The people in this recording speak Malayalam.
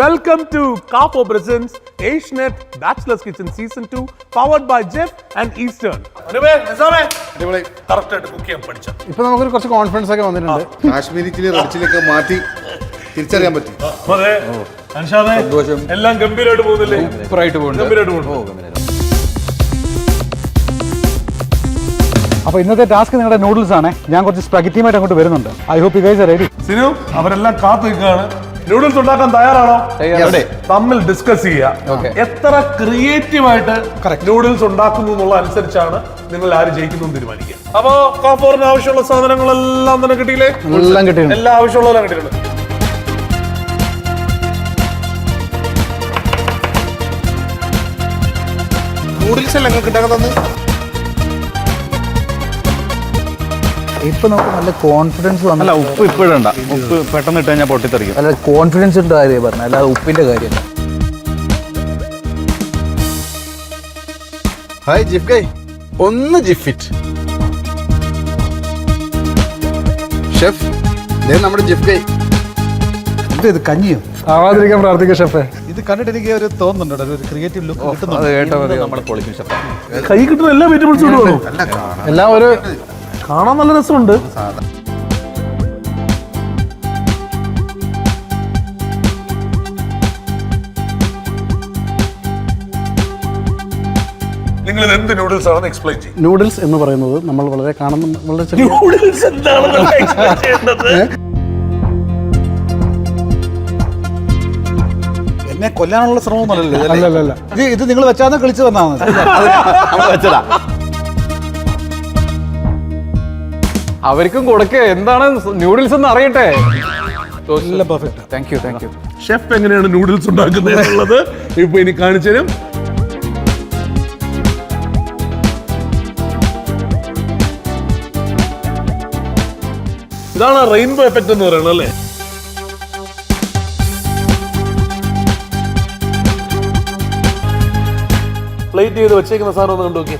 Welcome to കാപ്പോ presents Asianet Bachelor's Kitchen Season 2, powered by Jeff and Eastern. Correct ആയിട്ട് കുക്ക് ചെയ്യാൻ പഠിച്ച? ഇപ്പൊ നമുക്കൊരു കുറച്ച് കോൺഫിഡൻസ് ഒക്കെ വന്നിട്ടുണ്ട്. കാശ്മീരി ചില്ലി റെഡ് ചില്ലിയൊക്കെ മാറ്റി തിരിച്ചറിയാൻ പറ്റി. അൻഷാദേ എല്ലാം ഗംഭീരമായിട്ട് പോകുന്നില്ലേ? സൂപ്പറായിട്ട് പോകുന്നുണ്ട്. അപ്പൊ ഇന്നത്തെ ടാസ്ക് നിങ്ങളുടെ നൂഡിൽസ് ആണ്. ഞാൻ കുറച്ച് സ്പഗറ്റിയുമായിട്ട് അങ്ങോട്ട് വരുന്നുണ്ട്. I hope you guys ready Sinu അവരെല്ലാം കാത്തു നിൽക്കുകയാണ്. നൂഡിൽസ് ഉണ്ടാക്കാൻ തയ്യാറാണോ? തമ്മിൽ ഡിസ്കസ് ചെയ്യുക. എത്ര ക്രിയേറ്റീവ് ആയിട്ട് നൂഡിൽസ് ഉണ്ടാക്കുന്നു എന്നുള്ള അനുസരിച്ചാണ് നിങ്ങൾ ആര് ജയിക്കുന്നു തീരുമാനിക്കുക. അപ്പോ കോപ്പോറിന് ആവശ്യമുള്ള സാധനങ്ങളെല്ലാം തന്നെ കിട്ടിയില്ലേ? എല്ലാം. എല്ലാ ആവശ്യമുള്ളതെല്ലാം കിട്ടിയിട്ടുണ്ട്. നൂഡിൽസ് എല്ലാം നിങ്ങൾക്ക് ഉണ്ടാക്കാൻ തന്നെ? ഇപ്പൊ നമുക്ക് നല്ല കോൺഫിഡൻസ് അല്ല ഉപ്പ് ഇപ്പോഴണ്ട ഉപ്പ് പെട്ടെന്ന് ഇട്ട് കഴിഞ്ഞാൽ പൊട്ടിത്തെറിക്കും. അല്ല കോൺഫിഡൻസ് ഉണ്ട് കാര്യം പറഞ്ഞ. അല്ലാതെ ഉപ്പിന്റെ കാര്യമല്ല ഹായ് ജിഫ് ഗൈ ഒന്ന് ജിഫിറ്റ്. ഷെഫ് ദേ നമ്മുടെ ജിഫ് ഗൈ ഇത് കഞ്ഞിയോ? ആവാതിരിക്കാൻ പ്രാർത്ഥിക്കും ഷെഫേ. ഇത് കണ്ടിട്ട് എനിക്ക് ഒരു തോന്നുന്നുണ്ട് ഒരു ക്രിയേറ്റീവ് ലുക്ക് കിട്ടുന്നുണ്ട്. അത് കേട്ടോ നമ്മൾ പൊളിക്കും ഷെഫ്. കൈ കിട്ടുന്ന എല്ലാ വെജിറ്റബിൾസും എല്ലാം ഒരു കാണാൻ നല്ല രസമുണ്ട്. നിങ്ങൾ എന്ത് നൂഡിൽസ് ആണെന്ന് എക്സ്പ്ലെയിൻ ചെയ്യും. നൂഡിൽസ് എന്ന് പറയുന്നത് നമ്മൾ വളരെ കാണുന്ന വളരെ ചെറിയ നൂഡിൽസ് എന്താണെന്ന് എക്സ്പ്ലെയിൻ ചെയ്യേണ്ടത്? എന്നെ കൊല്ലാനുള്ള ശ്രമമൊന്നുമല്ലല്ലോ അല്ല അല്ല അല്ല ഇത് നിങ്ങൾ വെച്ചാന്ന് കളിച്ചു വന്നാണ് നമ്മൾ വെച്ചതാ. അവർക്കും കൊടുക്കുക എന്താണ് ന്യൂഡിൽസ് എന്ന് അറിയട്ടെ? Thank you thank you chef എങ്ങനെയാണ് നൂഡിൽസ് ഉണ്ടാക്കുന്നത് എന്നുള്ളത് ഇപ്പൊ ഇനി കാണിച്ചു തരും. ഇതാണ് റെയിൻബോ എഫക്റ്റ് എന്ന് പറയുന്നത് അല്ലേ? പ്ലേറ്റ് ചെയ്ത് വെച്ചേക്കുന്ന സാധനം ഒന്ന് കണ്ടു നോക്കിയേ